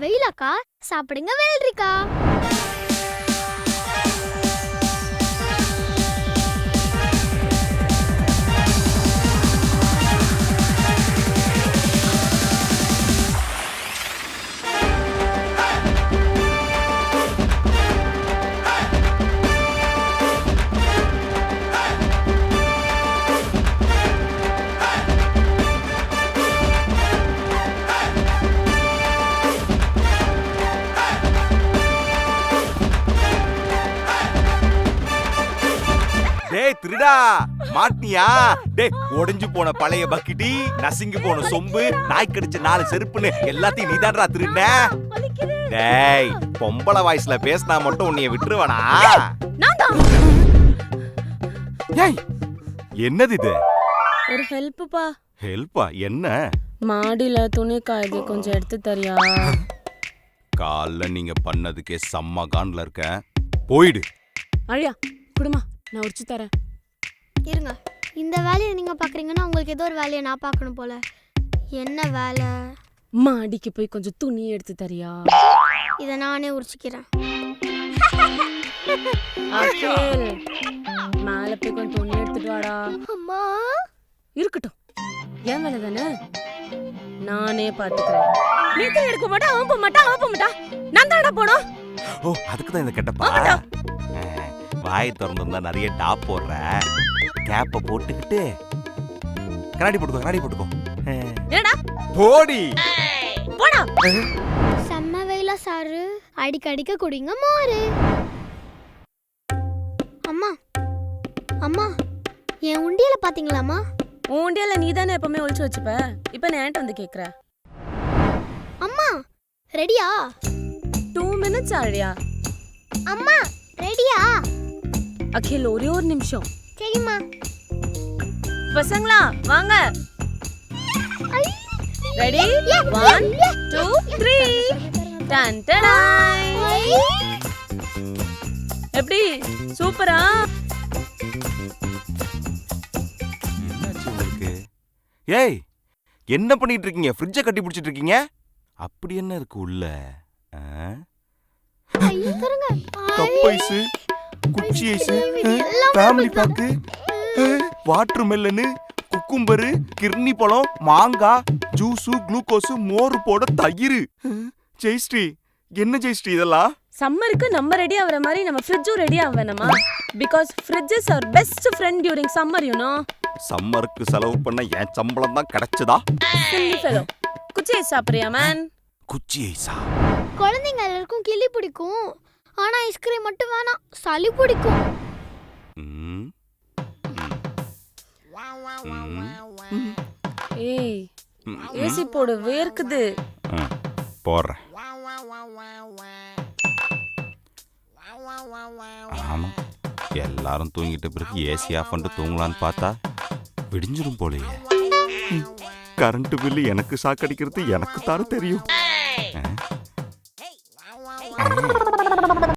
வெயிலாக்கா? சாப்பிடுங்க வெள்ளரிக்கா டேய் திருடா மாட்டியா டேய் உடைஞ்சு போன பழைய பக்கிட்டி நசுங்கி போன சொம்பு நாய் கடிச்ச நாலு செருப்புன்னு எல்லாத்தையும் நீதான்டா திருட டேய் பொம்பளை வாய்ஸ்ல பேசினா மட்டும் உன்னைய விட்டுருவானா? ஏய் என்னது இது? ஒரு ஹெல்ப்புப்பா. ஹெல்ப்பா? என்ன? மாடியில துணி காயுது கொஞ்சம் எடுத்து தரியா. காலைல நீங்க பண்ணதுக்கே செம்ம கான்ல இருக்க போயிடு. அழியா குடுமா நான் உரிச்சு தரேன். இருங்க. இந்த வேலையை நீங்க பாக்குறீங்கன்னா உங்களுக்கு ஏதோ ஒரு வேலையை நான் பார்க்கணும் போல. என்ன வேலை? மாடிக்கு போய் கொஞ்சம் துணி எடுத்து தரியா? இதை நானே உரிச்சிக்கிறேன். அகில் மேல போய் கொஞ்சம் துணி எடுத்துட்டு வாடா. அம்மா. இருக்கட்டும். என் வேலை தானே? நானே பாத்துக்கிறேன் நீ துணி எடுக்க மாட்டா அவன் போக மாட்டா அவன் போக மாட்டா. நான் தானடா போனோம்? ஓ அதுக்கு தான் இந்த கெட்டப்பா வாய் திறந்திருந்தா நிறைய டாப் போடுற. கேப்ப போட்டுக்கிட்டு கண்ணாடி போட்டுக்கோ கண்ணாடி போட்டுக்கோ. என்னடா? போடி. போடா. செம்ம வெயிலா சாரு. அடிக்க அடிக்க குடிங்க மோரு. அம்மா அம்மா என் உண்டியல பாத்தீங்களாம்மா உன் உண்டியல நீ தானே எப்பவுமே ஒளிச்சு வச்சுப்ப? இப்ப நான் என்கிட்ட வந்து கேக்குற? அம்மா ரெடியா? டூ மினிட்ஸ் ஆழியா அம்மா ரெடியா? அகில் ஒரே ஒரு நிமிஷம். சரிம்மா பசங்களா வாங்க. Ready one two three done. எப்படி? சூப்பரா? ஏய் என்ன பண்ணிட்டு இருக்கீங்க ஃப்ரிட்ஜை கட்டி பிடிச்சிட்டு இருக்கீங்க அப்படி என்ன இருக்கு உள்ள? அஹ், குச்சி ice family. Pack watermelon cucumber கிர்னி பழம் மாங்காய் ஜூஸு குளுக்கோஸு மோர் போட தயிர். ஜெயஸ்ரீ என்ன ஜெயஸ்ரீ இதெல்லாம்? சம்மருக்கு நம்ம ரெடி ஆகுற மாதிரி நம்ம ஃப்ரிட்ஜும் ரெடி ஆக வேணாமா because fridge is our best friend during summer you know சம்மருக்கு செலவு பண்ண என் சம்பளம் தான் கிடைச்சதா? சில்லி ஃபெலோ குச்சி சாப்பிடுறியா மேன் குச்சி ஐஸா குழந்தைங்க எல்லாருக்கும் கிளி பிடிக்கும். ஆனா ஐஸ்கிரீம் மட்டும் வேணாம் சளி பிடிக்கும். ஏய். ஏசி போடு வேர்க்குது. போடுறேன் ஆமா எல்லாரும் தூங்கிட்ட பிறகு ஏசி ஆஃப் பண்ணிட்டு தூங்கலான்னு பார்த்தா விடிஞ்சிரும் போலயே கரண்ட் பில்லு எனக்கு சாக்கடிக்கிறது எனக்கு தானே தெரியும் ஆ?